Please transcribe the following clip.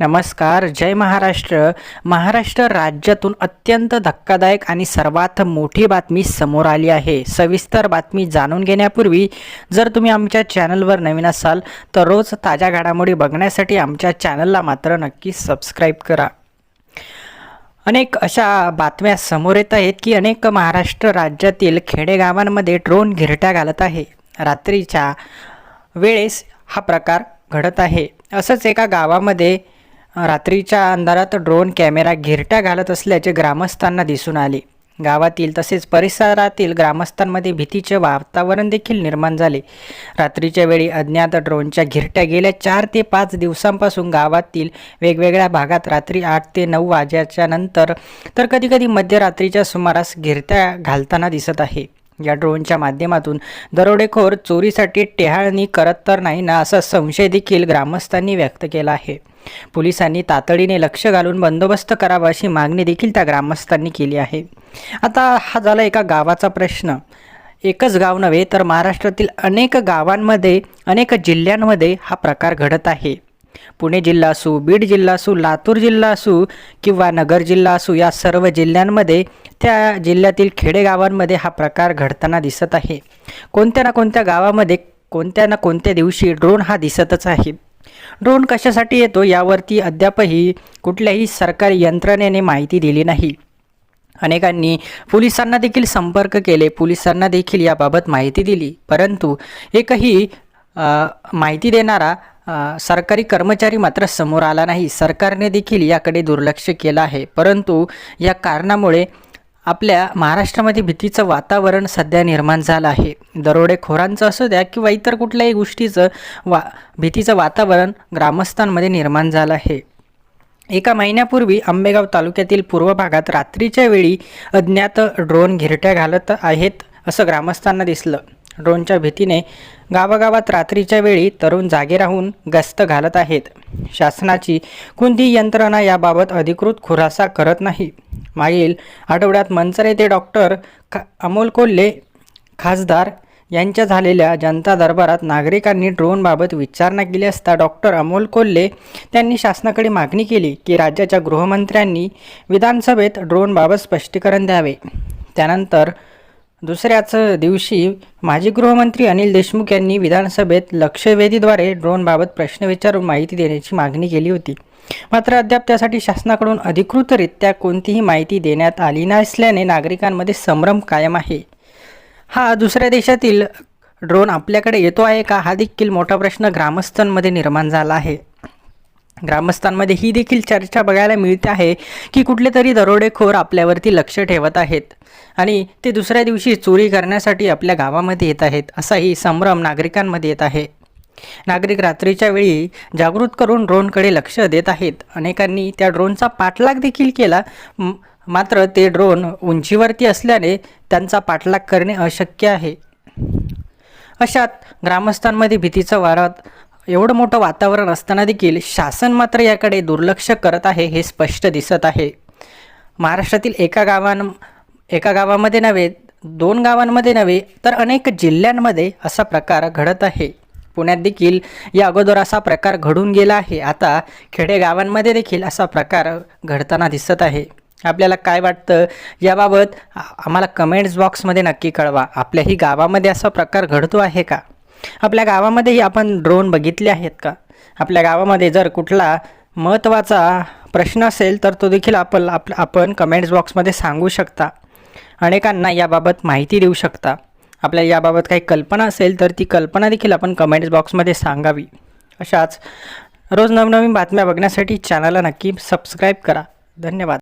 नमस्कार जय महाराष्ट्र. महाराष्ट्र राज्यातून अत्यंत धक्कादायक आणि सर्वात मोठी बातमी समोर आली आहे. सविस्तर बातमी जाणून घेण्यापूर्वी जर तुम्ही आमच्या चॅनलवर नवीन असाल तर रोज ताज्या घडामोडी बघण्यासाठी आमच्या चॅनलला मात्र नक्की सबस्क्राईब करा. अनेक अशा बातम्या समोर येत आहेत की अनेक महाराष्ट्र राज्यातील खेडेगावांमध्ये ड्रोन घिरट्या घालत आहे. रात्रीच्या वेळेस हा प्रकार घडत आहे. असंच एका गावामध्ये रात्रीच्या अंधारात ड्रोन कॅमेरा घिरट्या घालत असल्याचे ग्रामस्थांना दिसून आले. गावातील तसेच परिसरातील ग्रामस्थांमध्ये भीतीचे वातावरण देखील निर्माण झाले. रात्रीच्या वेळी अज्ञात ड्रोनच्या घिरट्या गेल्या चार ते पाच दिवसांपासून गावातील वेगवेगळ्या भागात रात्री आठ ते नऊ वाजेच्या नंतर तर कधीकधी मध्यरात्रीच्या सुमारास घिरट्या घालताना दिसत आहे. या ड्रोनच्या माध्यमातून दरोडेखोर चोरीसाठी टेहाळणी करत तर नाही ना असा संशय देखील ग्रामस्थांनी व्यक्त केला आहे. पोलिसांनी तातडीने लक्ष घालून बंदोबस्त करावा अशी मागणी देखील त्या ग्रामस्थांनी केली आहे. आता हा झाला एका गावाचा प्रश्न. एकच गाव नव्हे तर महाराष्ट्रातील अनेक गावांमध्ये अनेक जिल्ह्यांमध्ये हा प्रकार घडत आहे. पुणे जिल्हा असू बीड जिल्हा असू लातूर जिल्हा असू किंवा नगर जिल्हा असू या सर्व जिल्ह्यांमध्ये त्या जिल्ह्यातील खेडेगावांमध्ये हा प्रकार घडताना दिसत आहे. कोणत्या ना कोणत्या गावामध्ये कोणत्या ना कोणत्या दिवशी ड्रोन हा दिसतच आहे. ड्रोन कशासाठी येतो यावरती अद्यापही कुठल्याही सरकारी यंत्रणेने माहिती दिली नाही. अनेकांनी पोलिसांना देखील संपर्क केले. पोलिसांना देखील याबाबत माहिती दिली. परंतु एकही माहिती देणारा सरकारी कर्मचारी मात्र समोर आला नाही. सरकारने देखील याकडे दुर्लक्ष केलं आहे. परंतु या कारणामुळे आपल्या महाराष्ट्रामध्ये भीतीचं वातावरण सध्या निर्माण झालं आहे. दरोडेखोरांचं असू द्या किंवा इतर कुठल्याही गोष्टीचं वा भीतीचं वातावरण ग्रामस्थांमध्ये निर्माण झालं आहे. एका महिन्यापूर्वी आंबेगाव तालुक्यातील पूर्व भागात रात्रीच्या वेळी अज्ञात ड्रोन घिरट्या घालत आहेत असं ग्रामस्थांना दिसलं. ड्रोनच्या भीतीने गावागावात रात्रीच्या वेळी तरुण जागे राहून गस्त घालत आहेत. शासनाची कोणतीही यंत्रणा याबाबत अधिकृत खुलासा करत नाही. मागील आठवड्यात मंचर येथे डॉक्टर खा अमोल कोल्हे खासदार यांच्या झालेल्या जनता दरबारात नागरिकांनी ड्रोनबाबत विचारणा केली असता डॉक्टर अमोल कोल्हे त्यांनी शासनाकडे मागणी केली की राज्याच्या गृहमंत्र्यांनी विधानसभेत ड्रोनबाबत स्पष्टीकरण द्यावे. त्यानंतर दुसऱ्याच दिवशी माजी गृहमंत्री अनिल देशमुख यांनी विधानसभेत लक्षवेधीद्वारे ड्रोनबाबत प्रश्न विचारून माहिती देण्याची मागणी केली होती. मात्र अद्याप त्यासाठी शासनाकडून अधिकृतरित्या कोणतीही माहिती देण्यात आली नसल्याने नागरिकांमध्ये संभ्रम कायम आहे. हा दुसऱ्या देशातील ड्रोन आपल्याकडे येतो आहे का? हा देखील मोठा प्रश्न ग्रामस्थांमध्ये निर्माण झाला आहे. ग्रामस्थांमध्ये ही देखील चर्चा बघायला मिळते आहे की कुठले तरी दरोडेखोर आपल्यावरती लक्ष ठेवत आहेत आणि ते दुसऱ्या दिवशी चोरी करण्यासाठी आपल्या गावामध्ये येत आहेत असाही संभ्रम नागरिकांमध्ये येत आहे. नागरिक रात्रीच्या वेळी जागृत करून ड्रोनकडे लक्ष देत आहेत. अनेकांनी त्या ड्रोनचा पाठलाग देखील केला. मात्र ते ड्रोन उंचीवरती असल्याने त्यांचा पाठलाग करणे अशक्य आहे. अशात ग्रामस्थांमध्ये भीतीचं वाढत एवढं मोठं वातावरण असताना देखील शासन मात्र याकडे दुर्लक्ष करत आहे हे स्पष्ट दिसत आहे. महाराष्ट्रातील एका गावां एका गावामध्ये नव्हे दोन गावांमध्ये नव्हे तर अनेक जिल्ह्यांमध्ये असा प्रकार घडत आहे. पुण्यात देखील या अगोदर असा प्रकार घडून गेला आहे. आता खेडेगावांमध्ये देखील असा प्रकार घडताना दिसत आहे. आपल्याला काय वाटतं याबाबत? आम्हाला कमेंट्स बॉक्समध्ये नक्की कळवा. आपल्याही गावामध्ये असा प्रकार घडतो आहे का? आपल्या गावामध्येही आपण ड्रोन बघितले आहेत का? आपल्या गावामध्ये जर कुठला महत्त्वाचा प्रश्न असेल तर तो देखील आपण आप आपण कमेंट्स बॉक्समध्ये सांगू शकता. अनेकांना याबाबत माहिती देऊ शकता. आपल्याला याबाबत काही कल्पना असेल तर ती कल्पना देखील आपण कमेंट्स बॉक्समध्ये सांगावी. अशाच रोज नवनवीन बातम्या बघण्यासाठी चॅनलला नक्की सबस्क्राईब करा. धन्यवाद.